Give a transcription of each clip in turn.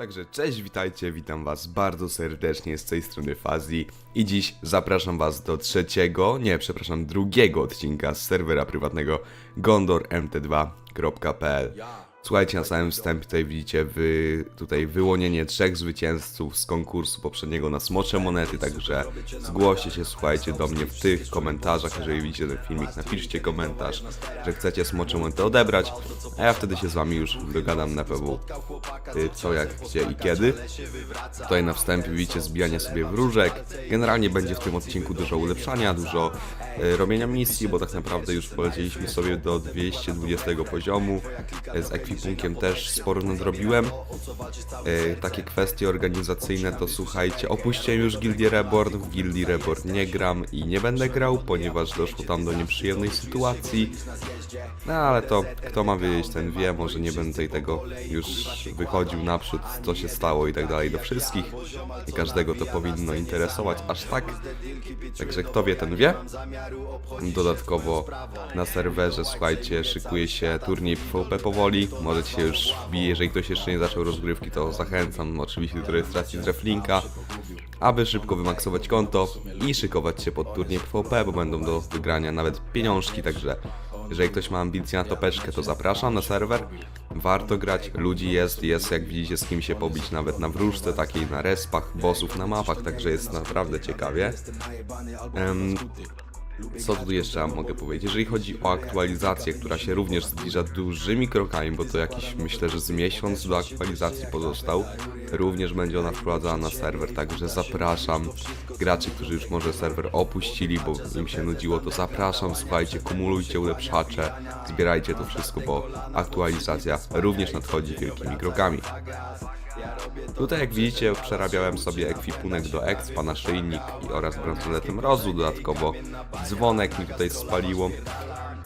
Także cześć, witajcie, witam was bardzo serdecznie z tej strony Fazji i dziś zapraszam was do trzeciego, nie, przepraszam, drugiego odcinka z serwera prywatnego gondormt2.pl Słuchajcie, na samym wstępie tutaj widzicie wy, tutaj wyłonienie trzech zwycięzców z konkursu poprzedniego na Smocze Monety, także zgłoście się, słuchajcie do mnie w tych komentarzach, jeżeli widzicie ten filmik, napiszcie komentarz, że chcecie Smocze Monety odebrać, a ja wtedy się z wami już dogadam na pewno y, co, jak, gdzie i kiedy. Tutaj na wstępie widzicie zbijanie sobie wróżek. Generalnie będzie w tym odcinku dużo ulepszania, dużo y, robienia misji, bo tak naprawdę już polecieliśmy sobie do 220 poziomu. Y, Z ekwipunkiem też sporo nadrobiłem. Y, Takie kwestie organizacyjne to słuchajcie, opuściłem już Gildię Reborn, w Gildii Reborn nie gram i nie będę grał, ponieważ doszło tam do nieprzyjemnej sytuacji. No ale to kto ma wiedzieć, ten wie, może nie będę tego już wychodził naprzód, co się stało i tak dalej do wszystkich. I każdego to powinno interesować aż tak. Także kto wie, ten wie. Dodatkowo na serwerze, słuchajcie, szykuje się turniej PvP powoli. Możecie się już wbić, jeżeli ktoś jeszcze nie zaczął rozgrywki, to zachęcam oczywiście do rejestracji z Reflinka aby szybko wymaksować konto i szykować się pod turniej PvP, bo będą do wygrania nawet pieniążki, także jeżeli ktoś ma ambicje na topeczkę, to zapraszam na serwer. Warto grać, ludzi jest, jest jak widzicie z kim się pobić nawet na wróżce, takiej na respach, bossów na mapach, także jest naprawdę ciekawie. Em, co tu jeszcze mogę powiedzieć? Jeżeli chodzi o aktualizację, która się również zbliża dużymi krokami, bo to jakiś myślę, że z miesiąc do aktualizacji pozostał, również będzie ona wprowadzana na serwer, także zapraszam graczy, którzy już może serwer opuścili, bo im się nudziło, to zapraszam, słuchajcie, kumulujcie ulepszacze, zbierajcie to wszystko, bo aktualizacja również nadchodzi wielkimi krokami. Tutaj jak widzicie przerabiałem sobie ekwipunek do expa, naszyjnik i oraz bransoletę mrozu, dodatkowo dzwonek mi tutaj spaliło.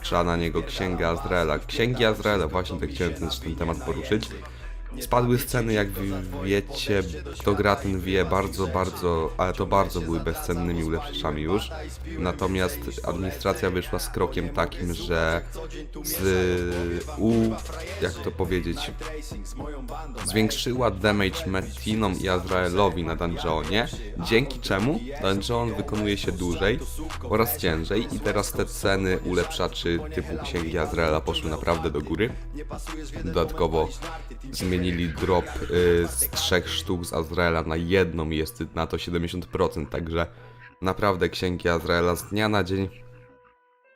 Trzeba na niego księgę Azraela. Księgi Azraela, właśnie tak chciałem ten, ten temat poruszyć. Spadły sceny, jak wiecie, kto gra ten wie, bardzo, bardzo, ale to bardzo były bezcennymi ulepszaczami już. Natomiast administracja wyszła z krokiem takim, że z u, jak to powiedzieć, zwiększyła damage Metinom i Azraelowi na dungeonie, dzięki czemu dungeon wykonuje się dłużej oraz ciężej i teraz te ceny ulepszaczy typu księgi Azraela poszły naprawdę do góry. Dodatkowo zmienili drop y, z trzech sztuk z Azraela na jedną i jest na to 70%, także naprawdę księgi Azraela z dnia na dzień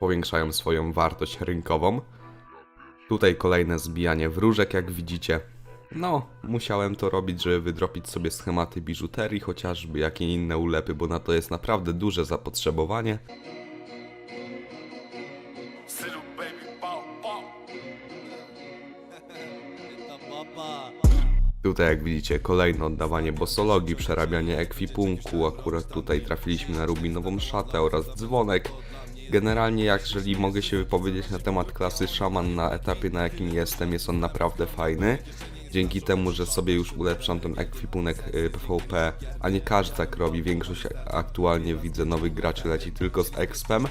powiększają swoją wartość rynkową. Tutaj kolejne zbijanie wróżek, jak widzicie. No, musiałem to robić, żeby wydropić sobie schematy biżuterii, chociażby jak i inne ulepy, bo na to jest naprawdę duże zapotrzebowanie. Tutaj jak widzicie kolejne oddawanie bosologii, przerabianie ekwipunku, akurat tutaj trafiliśmy na rubinową szatę oraz dzwonek. Generalnie jeżeli mogę się wypowiedzieć na temat klasy szaman na etapie na jakim jestem, jest on naprawdę fajny. Dzięki temu, że sobie już ulepszam ten ekwipunek y, PvP, a nie każdy tak robi, większość aktualnie widzę nowych graczy leci tylko z expem.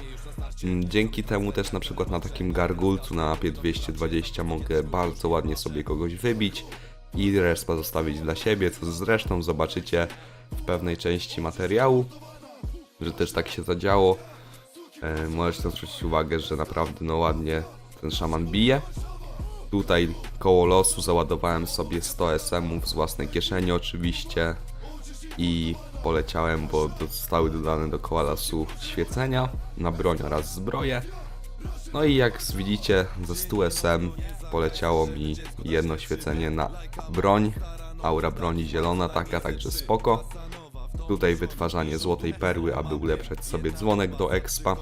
Mm, Dzięki temu też na przykład na takim gargulcu na mapie 220 mogę bardzo ładnie sobie kogoś wybić i respa zostawić dla siebie, co zresztą zobaczycie w pewnej części materiału, że też tak się zadziało. E, możecie zwrócić uwagę, że naprawdę no ładnie ten szaman bije. Tutaj koło losu załadowałem sobie 100 SM-ów z własnej kieszeni oczywiście i poleciałem, bo zostały dodane do koła lasu świecenia na broń oraz zbroję. No i jak widzicie ze 100 SM poleciało mi jedno świecenie na broń, aura broni zielona taka, także spoko. Tutaj wytwarzanie złotej perły, aby ulepszać sobie dzwonek do expa.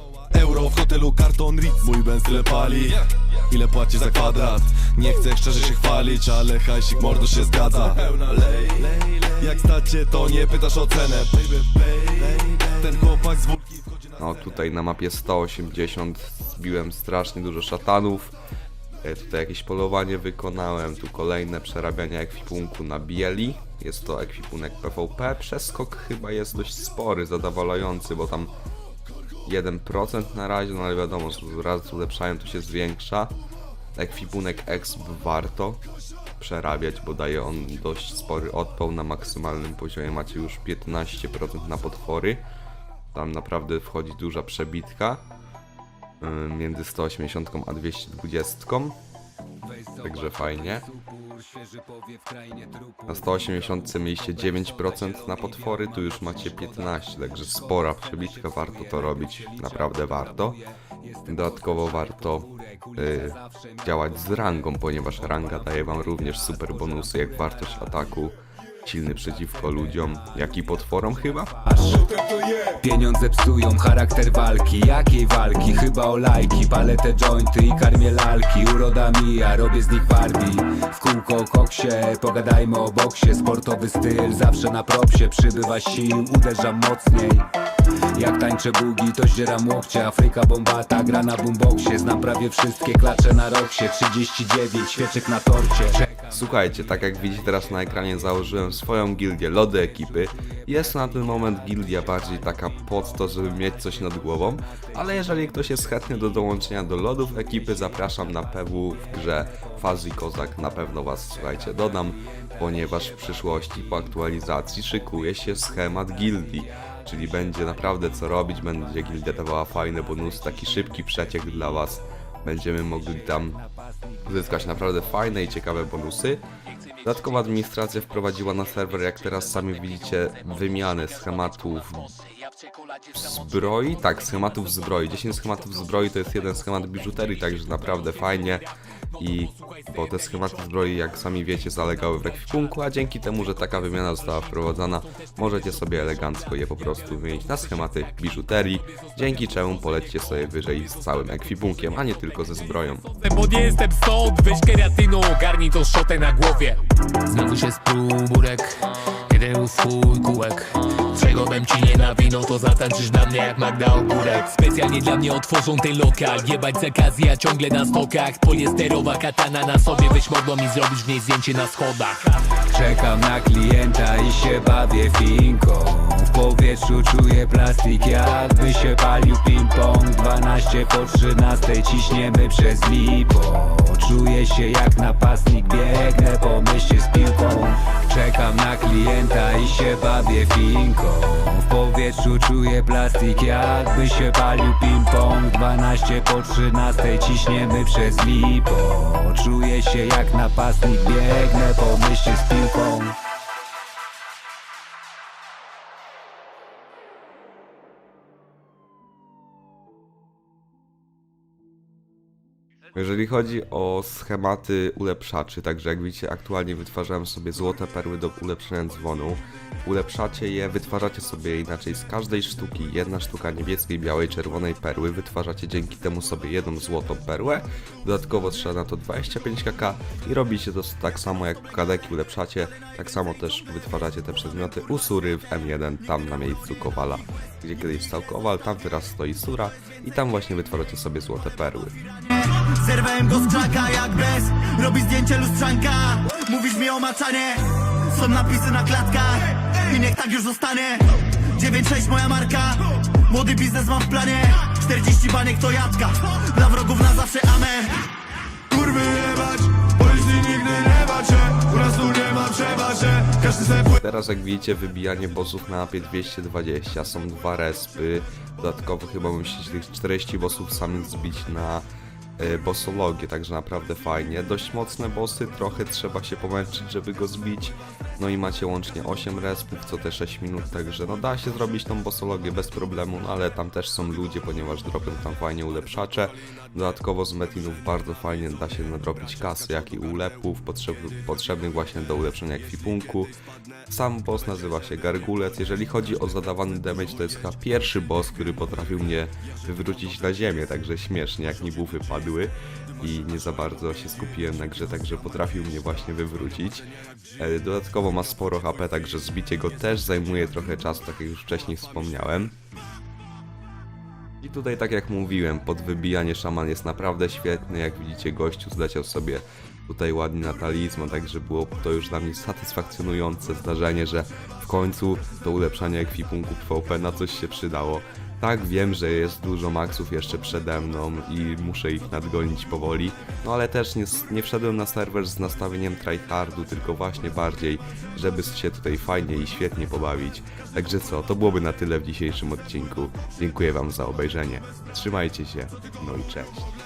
Euro w hotelu karton Ritz Mój Benz tyle pali Ile płacisz za kwadrat? Nie chcę szczerze się chwalić Ale hajsik mordo się zgadza Jak stacie to nie pytasz o cenę Ten chłopak z No tutaj na mapie 180 zbiłem strasznie dużo szatanów. E, Tutaj jakieś polowanie wykonałem, tu kolejne przerabianie ekwipunku na bieli. Jest to ekwipunek PvP. Przeskok chyba jest dość spory, zadowalający, bo tam 1% na razie, no ale wiadomo, że raz ulepszają to się zwiększa. Ekwipunek exp warto. przerabiać, bo daje on dość spory odpał na maksymalnym poziomie. Macie już 15% na potwory. Tam naprawdę wchodzi duża przebitka y, między 180 a 220. Także fajnie. Na 180 mieliście 9% na potwory, tu już macie 15, także spora przebitka, warto to robić, naprawdę warto. Dodatkowo warto y, działać z rangą, ponieważ ranga daje wam również super bonusy, jak wartość ataku, silny przeciwko ludziom, jak i potworom chyba. Pieniądze psują charakter walki. Jakiej walki? Chyba o lajki. Palę te jointy i karmię lalki. Uroda mija, robię z nich Barbie. W kółko o koksie, pogadajmy o boksie. Sportowy styl, zawsze na propsie. Przybywa sił, uderzam mocniej. Jak tańczę bugi, to zdzieram łokcie. Afryka bombata, gra na boomboxie. Znam prawie wszystkie klacze na roksie. 39 świeczek na torcie. Słuchajcie, tak jak widzicie teraz na ekranie założyłem swoją gildię Lody Ekipy. Jest na ten moment gildia bardziej taka pod to, żeby mieć coś nad głową, ale jeżeli ktoś jest chętny do dołączenia do Lodów Ekipy, zapraszam na PW w grze Fazi Kozak, na pewno was, słuchajcie, dodam, ponieważ w przyszłości po aktualizacji szykuje się schemat gildii. Czyli będzie naprawdę co robić, będzie gildia dawała fajne bonusy, taki szybki przeciek dla was. Będziemy mogli tam uzyskać naprawdę fajne i ciekawe bonusy. Dodatkowa administracja wprowadziła na serwer, jak teraz sami widzicie, wymianę schematów zbroi. Tak, schematów zbroi. 10 schematów zbroi to jest jeden schemat biżuterii, także naprawdę fajnie. I bo te schematy zbroi, jak sami wiecie, zalegały w ekwipunku, a dzięki temu, że taka wymiana została wprowadzona, możecie sobie elegancko je po prostu wymienić na schematy biżuterii, dzięki czemu polecicie sobie wyżej z całym ekwipunkiem, a nie tylko ze zbroją. Bo nie jestem stąd, weź keratynu, ogarnij tą szotę na głowie Znowu się jeden fuj kółek. Czego bym ci nie nawinął, to zatańczysz na mnie jak Magda Ogórek. Specjalnie dla mnie otworzą ten lokal, jebać zakazy, a ciągle na stokach. Poliesterowa katana na sobie, weź mogło mi zrobić w niej zdjęcie na schodach. Czekam na klienta i się bawię finką. W powietrzu czuję plastik jakby się palił ping-pong. 12 po 13 ciśniemy przez lipo Czuję się jak napastnik, biegnę po mieście z piłką. Czekam na klienta i się bawię finką. W powietrzu czuję plastik jakby się palił ping-pong. 12 po 13 ciśniemy przez lipo. Czuję się jak napastnik, biegnę po mieście z piłką Jeżeli chodzi o schematy ulepszaczy, także jak widzicie aktualnie wytwarzałem sobie złote perły do ulepszenia dzwonu. Ulepszacie je, wytwarzacie sobie inaczej z każdej sztuki, jedna sztuka niebieskiej, białej, czerwonej perły, wytwarzacie dzięki temu sobie jedną złotą perłę, dodatkowo trzeba na to 25 kk i robicie to tak samo jak kadeki ulepszacie, tak samo też wytwarzacie te przedmioty u Sury w M1, tam na miejscu Kowala, gdzie kiedyś stał Kowal, tam teraz stoi Sura i tam właśnie wytwarzacie sobie złote perły. Zerwałem go z krzaka jak bez. Robi zdjęcie lustrzanka. Mówisz mi o maczanie. Są napisy na klatkach. I niech tak już zostanie. 9-6 moja marka. Młody biznes mam w planie. 40 baniek to jadka. Dla wrogów na zawsze amen. Kurwy jebać, bo jeśli nigdy nie macie U nas tu nie ma przebacze Każdy se Teraz jak widzicie wybijanie bossów na mapie 220, są dwa respy, dodatkowo chyba musicie tych 40 bossów sami zbić na bossologię, także naprawdę fajnie. Dość mocne bossy, trochę trzeba się pomęczyć, żeby go zbić. No i macie łącznie 8 respów, co te 6 minut, także no da się zrobić tą bossologię bez problemu, no ale tam też są ludzie, ponieważ dropią tam fajnie ulepszacze. Dodatkowo z metinów bardzo fajnie da się nadrobić kasy, jak i ulepów potrzeb, potrzebnych właśnie do ulepszenia ekwipunku. Sam boss nazywa się Gargulec. Jeżeli chodzi o zadawany damage, to jest chyba pierwszy boss, który potrafił mnie wywrócić na ziemię, także śmiesznie, jak mi bufy padły i nie za bardzo się skupiłem na grze, także potrafił mnie właśnie wywrócić. E, Dodatkowo ma sporo HP, także zbicie go też zajmuje trochę czasu, tak jak już wcześniej wspomniałem. I tutaj tak jak mówiłem, pod wybijanie szaman jest naprawdę świetny, jak widzicie gościu zleciał sobie tutaj ładnie na talizman, także było to już dla mnie satysfakcjonujące zdarzenie, że w końcu to ulepszanie ekwipunku PvP na coś się przydało. Tak, wiem, że jest dużo maksów jeszcze przede mną i muszę ich nadgonić powoli, no ale też nie, nie wszedłem na serwer z nastawieniem tryhardu, tylko właśnie bardziej, żeby się tutaj fajnie i świetnie pobawić. Także co, to byłoby na tyle w dzisiejszym odcinku. Dziękuję Wam za obejrzenie. Trzymajcie się, no i cześć.